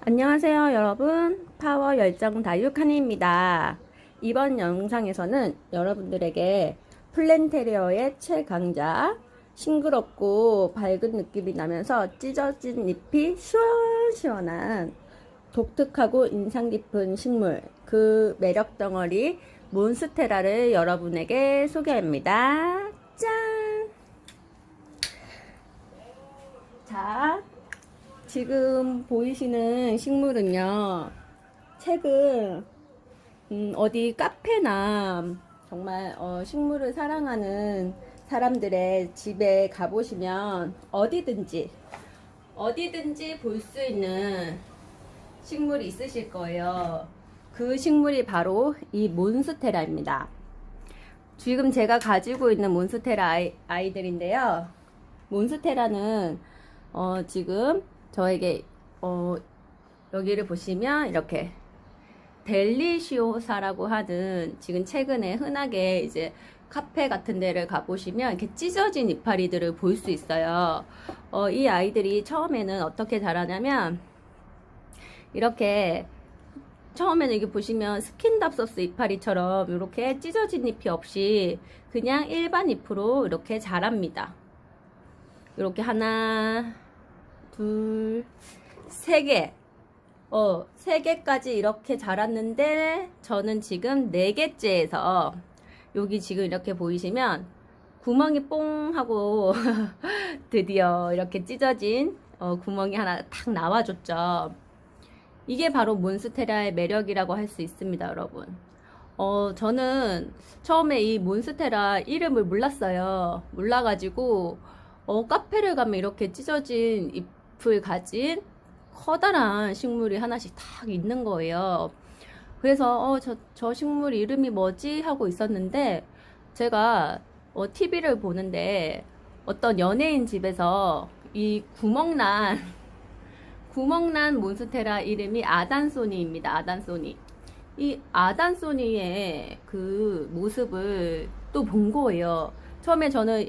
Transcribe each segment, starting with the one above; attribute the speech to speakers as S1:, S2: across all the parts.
S1: 안녕하세요 여러분. 파워 열정 다육하니입니다. 이번 영상에서는 여러분들에게 플랜테리어의 최강자 싱그럽고 밝은 느낌이 나면서 찢어진 잎이 시원시원한 독특하고 인상 깊은 식물 그 매력 덩어리 몬스테라를 여러분에게 소개합니다. 짠! 자 지금 보이시는 식물은요, 책은, 음, 어디 카페나 정말, 어, 식물을 사랑하는 사람들의 집에 가보시면 어디든지, 어디든지 볼 수 있는 식물이 있으실 거예요. 그 식물이 바로 이 몬스테라입니다. 지금 제가 가지고 있는 몬스테라 아이, 아이들인데요. 몬스테라는, 어, 지금 저에게 어, 여기를 보시면 이렇게 델리시오사라고 하는 지금 최근에 흔하게 이제 카페 같은 데를 가보시면 이렇게 찢어진 이파리들을 볼 수 있어요. 어, 이 아이들이 처음에는 어떻게 자라냐면 이렇게 처음에는 이게 보시면 스킨답소스 이파리처럼 이렇게 찢어진 잎이 없이 그냥 일반 잎으로 이렇게 자랍니다. 이렇게 하나, 둘, 세 개. 어, 세 개까지 이렇게 자랐는데, 저는 지금 네 개째에서, 여기 지금 이렇게 보이시면, 구멍이 뽕 하고, 드디어 이렇게 찢어진, 어, 구멍이 하나 탁 나와줬죠. 이게 바로 몬스테라의 매력이라고 할 수 있습니다, 여러분. 어, 저는 처음에 이 몬스테라 이름을 몰랐어요. 몰라가지고, 어, 카페를 가면 이렇게 찢어진 잎 을 가진 커다란 식물이 하나씩 탁 있는 거예요. 그래서 어, 저, 저 식물 이름이 뭐지? 하고 있었는데 제가 어, TV를 보는데 어떤 연예인 집에서 이 구멍난 구멍난 몬스테라 이름이 아단소니입니다. 아단소니. 이 아단소니의 그 모습을 또 본 거예요. 처음에 저는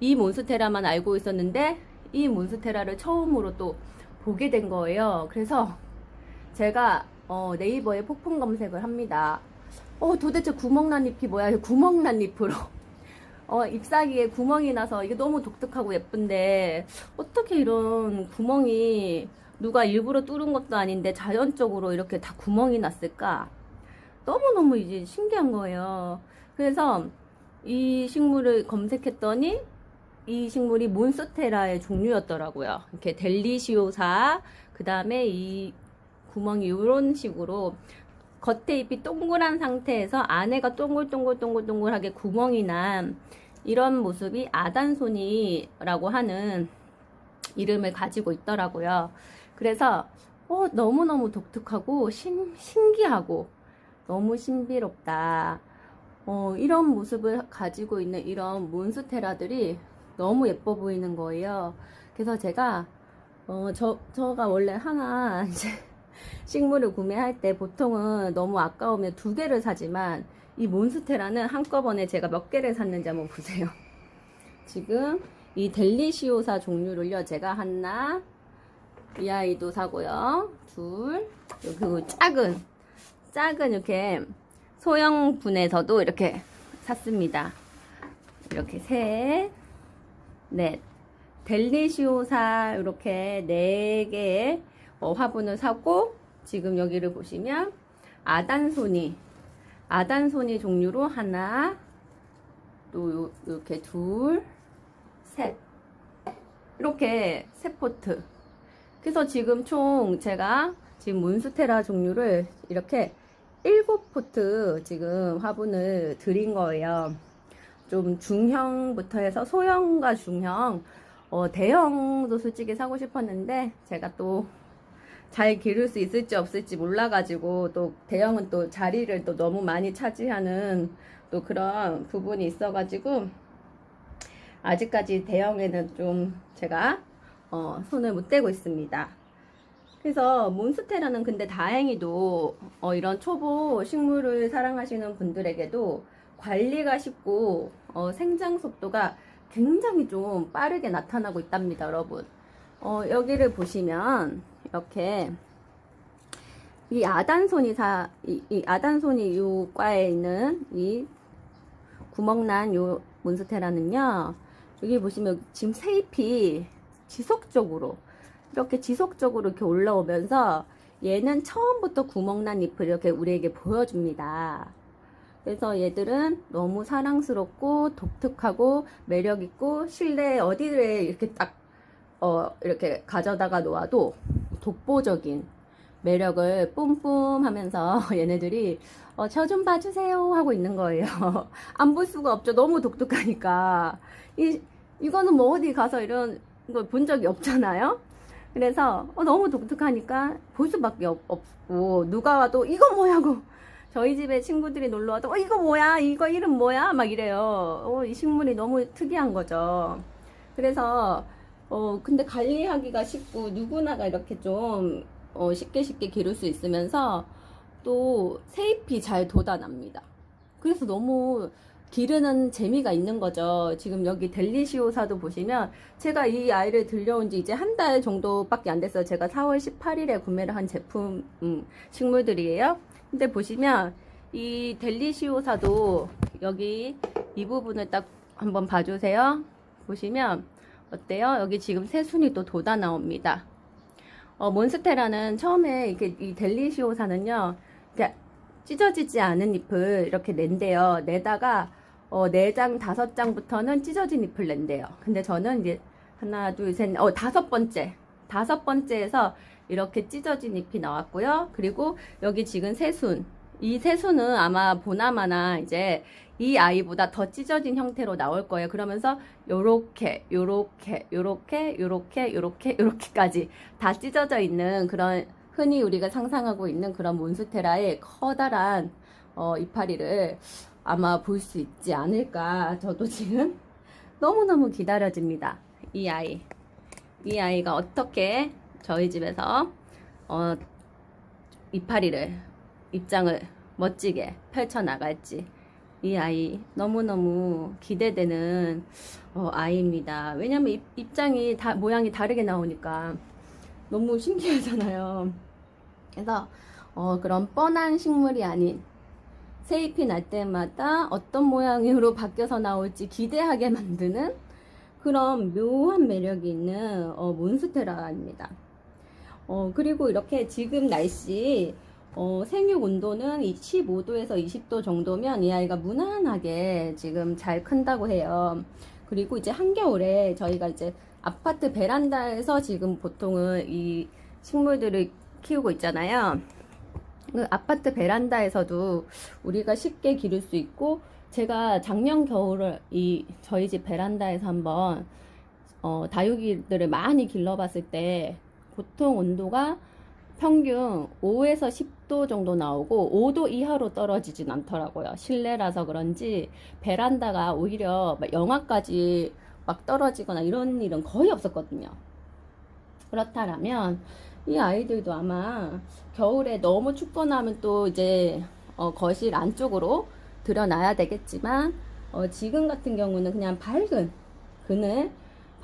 S1: 이 몬스테라만 알고 있었는데 이 몬스테라를 처음으로 또 보게 된 거예요. 그래서 제가 어, 네이버에 폭풍 검색을 합니다. 어, 도대체 구멍난 잎이 뭐야? 구멍난 잎으로. 어, 잎사귀에 구멍이 나서 이게 너무 독특하고 예쁜데 어떻게 이런 구멍이 누가 일부러 뚫은 것도 아닌데 자연적으로 이렇게 다 구멍이 났을까? 너무너무 이제 신기한 거예요. 그래서 이 식물을 검색했더니 이 식물이 몬스테라의 종류였더라고요. 이렇게 델리시오사, 그 다음에 이 구멍이 이런 식으로 겉에 잎이 동그란 상태에서 안에가 동글동글동글동글하게 구멍이 난 이런 모습이 아단소니라고 하는 이름을 가지고 있더라고요. 그래서 어, 너무너무 독특하고 신, 신기하고 너무 신비롭다. 어, 이런 모습을 가지고 있는 이런 몬스테라들이 너무 예뻐 보이는 거예요. 그래서 제가 어, 저, 저가 원래 하나 이제 식물을 구매할 때 보통은 너무 아까우면 두 개를 사지만 이 몬스테라는 한꺼번에 제가 몇 개를 샀는지 한번 보세요. 지금 이 델리시오사 종류를요, 제가 하나, 이 아이도 사고요. 둘, 그리고 작은, 작은 이렇게 소형분에서도 이렇게 샀습니다. 이렇게 셋, 넷. 델리시오사 이렇게 네 개의 어, 화분을 사고 지금 여기를 보시면 아단소니 아단소니 종류로 하나 또 요, 이렇게 둘 셋 이렇게 세 포트 그래서 지금 총 제가 지금 몬스테라 종류를 이렇게 일곱 포트 지금 화분을 드린 거예요. 좀 중형부터 해서 소형과 중형, 어, 대형도 솔직히 사고 싶었는데 제가 또 잘 기를 수 있을지 없을지 몰라가지고 또 대형은 또 자리를 또 너무 많이 차지하는 또 그런 부분이 있어가지고 아직까지 대형에는 좀 제가 어, 손을 못 대고 있습니다. 그래서 몬스테라는 근데 다행히도 어, 이런 초보 식물을 사랑하시는 분들에게도 관리가 쉽고 어, 생장 속도가 굉장히 좀 빠르게 나타나고 있답니다, 여러분. 어, 여기를 보시면 이렇게 이 아단손이 사, 이, 이 아단손이 요 과에 있는 이 구멍난 요 몬스테라는요, 여기 보시면 지금 세잎이 지속적으로, 이렇게 지속적으로 이렇게 올라오면서 얘는 처음부터 구멍난 잎을 이렇게 우리에게 보여줍니다. 그래서 얘들은 너무 사랑스럽고 독특하고 매력 있고 실내 어디에 이렇게 딱, 어, 이렇게 가져다가 놓아도 독보적인 매력을 뿜뿜 하면서 얘네들이 어, 저 좀 봐주세요 하고 있는 거예요. 안 볼 수가 없죠. 너무 독특하니까. 이, 이거는 뭐 어디 가서 이런 걸 본 적이 없잖아요. 그래서 어, 너무 독특하니까 볼 수밖에 없, 없고 누가 와도 이거 뭐냐고 저희 집에 친구들이 놀러 와도 어, 이거 뭐야 이거 이름 뭐야 막 이래요. 어, 이 식물이 너무 특이한 거죠. 그래서 어 근데 관리하기가 쉽고 누구나가 이렇게 좀 어, 쉽게 쉽게 기를 수 있으면서 또 세잎이 잘 돋아납니다. 그래서 너무 기르는 재미가 있는 거죠. 지금 여기 델리시오사도 보시면 제가 이 아이를 들려온 지 이제 한 달 정도밖에 안 됐어요. 제가 4월 18일에 구매를 한 제품 음, 식물들이에요. 근데 보시면 이 델리시오사도 여기 이 부분을 딱 한번 봐주세요. 보시면 어때요? 여기 지금 새 순이 또 돋아 나옵니다. 어, 몬스테라는 처음에 이렇게 이 델리시오사는요, 이렇게 찢어지지 않은 잎을 이렇게 낸대요. 내다가 어, 4장, 5장부터는 찢어진 잎을 낸대요. 근데 저는 이제 하나, 둘, 셋, 어, 다섯 번째. 다섯 번째에서 이렇게 찢어진 잎이 나왔고요. 그리고 여기 지금 새순. 이 새순은 아마 보나마나 이제 이 아이보다 더 찢어진 형태로 나올 거예요. 그러면서 요렇게, 요렇게, 요렇게, 요렇게, 요렇게, 요렇게까지 다 찢어져 있는 그런 흔히 우리가 상상하고 있는 그런 몬스테라의 커다란 어, 이파리를 아마 볼 수 있지 않을까. 저도 지금 너무너무 기다려집니다. 이 아이. 이 아이가 어떻게 저희 집에서 어, 이파리를, 입장을 멋지게 펼쳐 나갈지. 이 아이 너무너무 기대되는 어, 아이입니다. 왜냐면 입, 입장이 다, 모양이 다르게 나오니까 너무 신기하잖아요. 그래서 어, 그런 뻔한 식물이 아닌 새잎이 날 때마다 어떤 모양으로 바뀌어서 나올지 기대하게 만드는 그런 묘한 매력이 있는 어, 몬스테라입니다. 어, 그리고 이렇게 지금 날씨 어, 생육 온도는 15도에서 20도 정도면 이 아이가 무난하게 지금 잘 큰다고 해요. 그리고 이제 한겨울에 저희가 이제 아파트 베란다에서 지금 보통은 이 식물들을 키우고 있잖아요. 그 아파트 베란다에서도 우리가 쉽게 기를 수 있고 제가 작년 겨울을 이 저희 집 베란다에서 한번 어, 다육이들을 많이 길러봤을 때 보통 온도가 평균 5에서 10도 정도 나오고 5도 이하로 떨어지진 않더라고요. 실내라서 그런지 베란다가 오히려 막 영하까지 막 떨어지거나 이런 일은 거의 없었거든요. 그렇다면 이 아이들도 아마 겨울에 너무 춥거나 하면 또 이제 어, 거실 안쪽으로 들여놔야 되겠지만 어, 지금 같은 경우는 그냥 밝은 그늘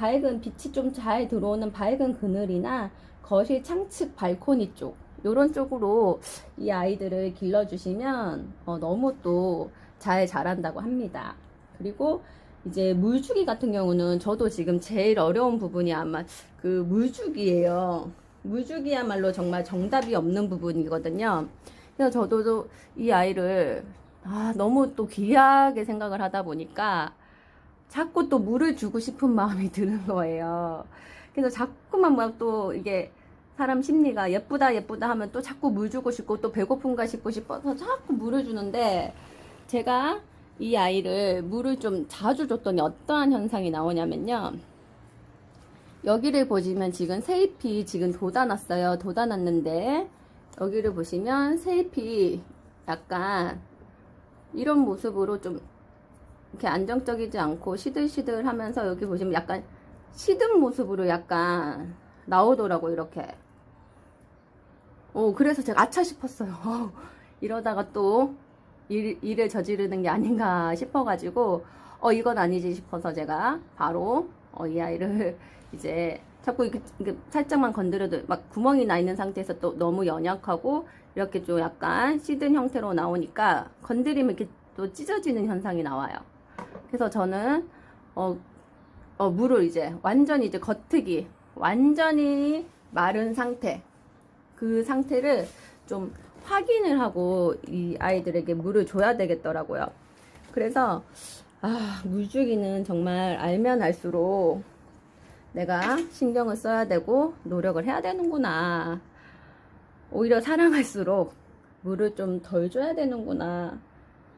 S1: 밝은 빛이 좀 잘 들어오는 밝은 그늘이나 거실 창측 발코니 쪽 요런 쪽으로 이 아이들을 길러주시면 어, 너무 또 잘 자란다고 합니다. 그리고 이제 물주기 같은 경우는 저도 지금 제일 어려운 부분이 아마 그 물주기예요. 물주기야말로 정말 정답이 없는 부분이거든요. 그래서 저도 이 아이를 아, 너무 또 귀하게 생각을 하다 보니까 자꾸 또 물을 주고 싶은 마음이 드는 거예요. 그래서 자꾸만 막 또 이게 사람 심리가 예쁘다 예쁘다 하면 또 자꾸 물 주고 싶고 또 배고픈가 싶고 싶어서 자꾸 물을 주는데 제가 이 아이를 물을 좀 자주 줬더니 어떠한 현상이 나오냐면요. 여기를 보시면 지금 새잎이 지금 돋아났어요. 돋아났는데 여기를 보시면 새잎이 약간 이런 모습으로 좀 이렇게 안정적이지 않고 시들시들 하면서 여기 보시면 약간 시든 모습으로 약간 나오더라고 이렇게 어 그래서 제가 아차 싶었어요 어, 이러다가 또 일, 일을 저지르는 게 아닌가 싶어가지고 어 이건 아니지 싶어서 제가 바로 어, 이 아이를 이제 자꾸 이렇게, 이렇게 살짝만 건드려도 막 구멍이 나 있는 상태에서 또 너무 연약하고 이렇게 좀 약간 시든 형태로 나오니까 건드리면 이렇게 또 찢어지는 현상이 나와요. 그래서 저는 어, 어, 물을 이제 완전히 이제 겉트기 완전히 마른 상태 그 상태를 좀 확인을 하고 이 아이들에게 물을 줘야 되겠더라고요. 그래서 아, 물 주기는 정말 알면 알수록 내가 신경을 써야 되고 노력을 해야 되는구나. 오히려 사랑할수록 물을 좀 덜 줘야 되는구나.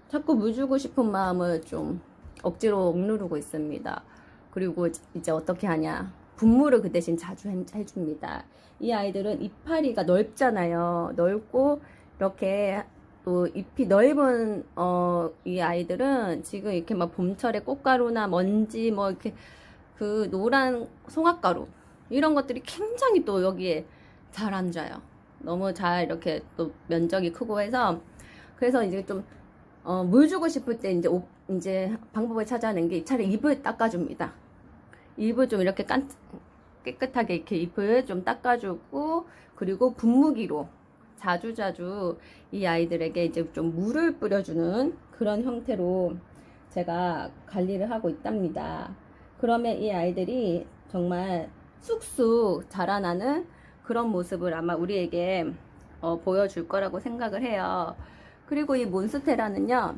S1: 자꾸 물 주고 싶은 마음을 좀 억지로 억누르고 있습니다. 그리고 이제 어떻게 하냐. 분무를 그 대신 자주 해- 해줍니다. 이 아이들은 이파리가 넓잖아요. 넓고 이렇게 또 잎이 넓은 어, 이 아이들은 지금 이렇게 막 봄철에 꽃가루나 먼지 뭐 이렇게 그 노란 송화가루 이런 것들이 굉장히 또 여기에 잘 앉아요. 너무 잘 이렇게 또 면적이 크고 해서 그래서 이제 좀 어, 물 주고 싶을 때 이제 오- 이제 방법을 찾아낸 게 차라리 잎을 닦아줍니다. 잎을 좀 이렇게 깐, 깨끗하게 이렇게 잎을 좀 닦아주고 그리고 분무기로 자주자주 이 아이들에게 이제 좀 물을 뿌려주는 그런 형태로 제가 관리를 하고 있답니다. 그러면 이 아이들이 정말 쑥쑥 자라나는 그런 모습을 아마 우리에게 어, 보여줄 거라고 생각을 해요. 그리고 이 몬스테라는요,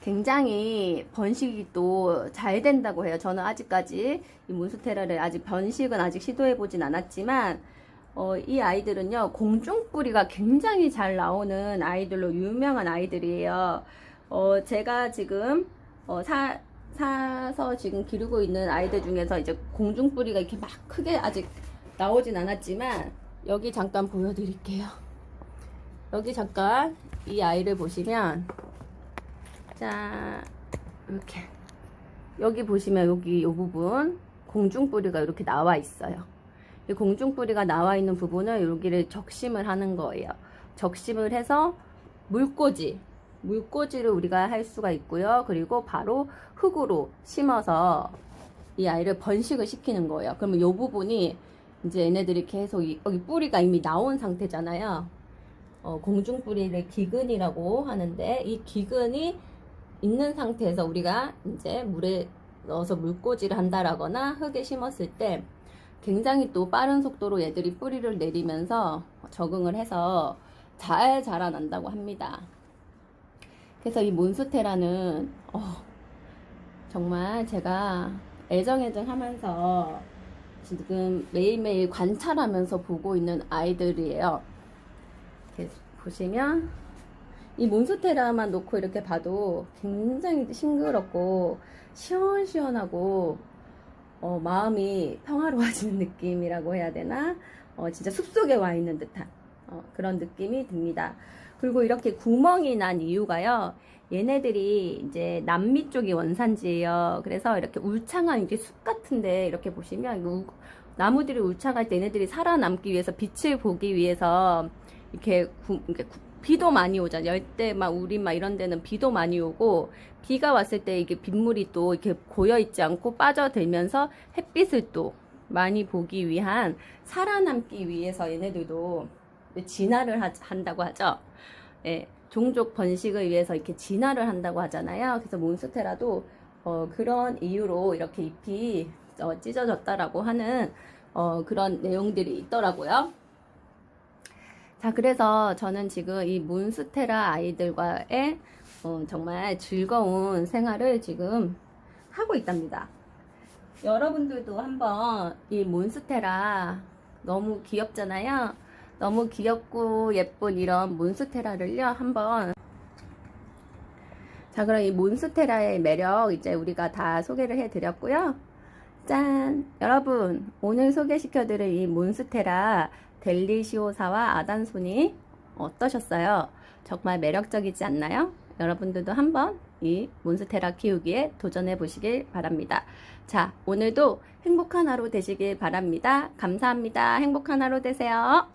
S1: 굉장히 번식이 또 잘 된다고 해요. 저는 아직까지 이 몬스테라를 아직 번식은 아직 시도해 보진 않았지만, 어, 이 아이들은요, 공중뿌리가 굉장히 잘 나오는 아이들로 유명한 아이들이에요. 어, 제가 지금, 어, 사, 사서 지금 기르고 있는 아이들 중에서 이제 공중뿌리가 이렇게 막 크게 아직 나오진 않았지만, 여기 잠깐 보여드릴게요. 여기 잠깐 이 아이를 보시면, 자, 이렇게. 여기 보시면 여기 이 부분, 공중뿌리가 이렇게 나와 있어요. 이 공중뿌리가 나와 있는 부분을 여기를 적심을 하는 거예요. 적심을 해서 물꽂이, 물꽂이를 우리가 할 수가 있고요. 그리고 바로 흙으로 심어서 이 아이를 번식을 시키는 거예요. 그러면 이 부분이 이제 얘네들이 계속 이- 여기 뿌리가 이미 나온 상태잖아요. 어, 공중뿌리를 기근이라고 하는데 이 기근이 있는 상태에서 우리가 이제 물에 넣어서 물꽂이를 한다라거나 흙에 심었을 때 굉장히 또 빠른 속도로 얘들이 뿌리를 내리면서 적응을 해서 잘 자라난다고 합니다. 그래서 이 몬스테라는 어, 정말 제가 애정애정 하면서 지금 매일매일 관찰하면서 보고 있는 아이들이에요. 이렇게 보시면 이 몬스테라만 놓고 이렇게 봐도 굉장히 싱그럽고 시원시원하고 어, 마음이 평화로워지는 느낌이라고 해야 되나? 어, 진짜 숲속에 와 있는 듯한 어, 그런 느낌이 듭니다. 그리고 이렇게 구멍이 난 이유가요. 얘네들이 이제 남미 쪽이 원산지예요. 그래서 이렇게 울창한 이제 숲 같은데 이렇게 보시면 우- 나무들이 울창할 때 얘네들이 살아남기 위해서 빛을 보기 위해서 이렇게, 구- 이렇게 구- 비도 많이 오잖아요. 열대 막 우리 막 이런 데는 비도 많이 오고 비가 왔을 때 이게 빗물이 또 이렇게 고여 있지 않고 빠져들면서 햇빛을 또 많이 보기 위한 살아남기 위해서 얘네들도 진화를 하- 한다고 하죠. 예, 종족 번식을 위해서 이렇게 진화를 한다고 하잖아요. 그래서 몬스테라도 어, 그런 이유로 이렇게 잎이 어, 찢어졌다라고 하는 어, 그런 내용들이 있더라고요. 자, 그래서 저는 지금 이 몬스테라 아이들과의 어, 정말 즐거운 생활을 지금 하고 있답니다. 여러분들도 한번 이 몬스테라 너무 귀엽잖아요. 너무 귀엽고 예쁜 이런 몬스테라를요, 한번. 자, 그럼 이 몬스테라의 매력 이제 우리가 다 소개를 해 드렸고요. 짠! 여러분, 오늘 소개시켜 드릴 이 몬스테라 델리시오사와 아단손이 어떠셨어요? 정말 매력적이지 않나요? 여러분들도 한번 이 몬스테라 키우기에 도전해 보시길 바랍니다. 자, 오늘도 행복한 하루 되시길 바랍니다. 감사합니다. 행복한 하루 되세요.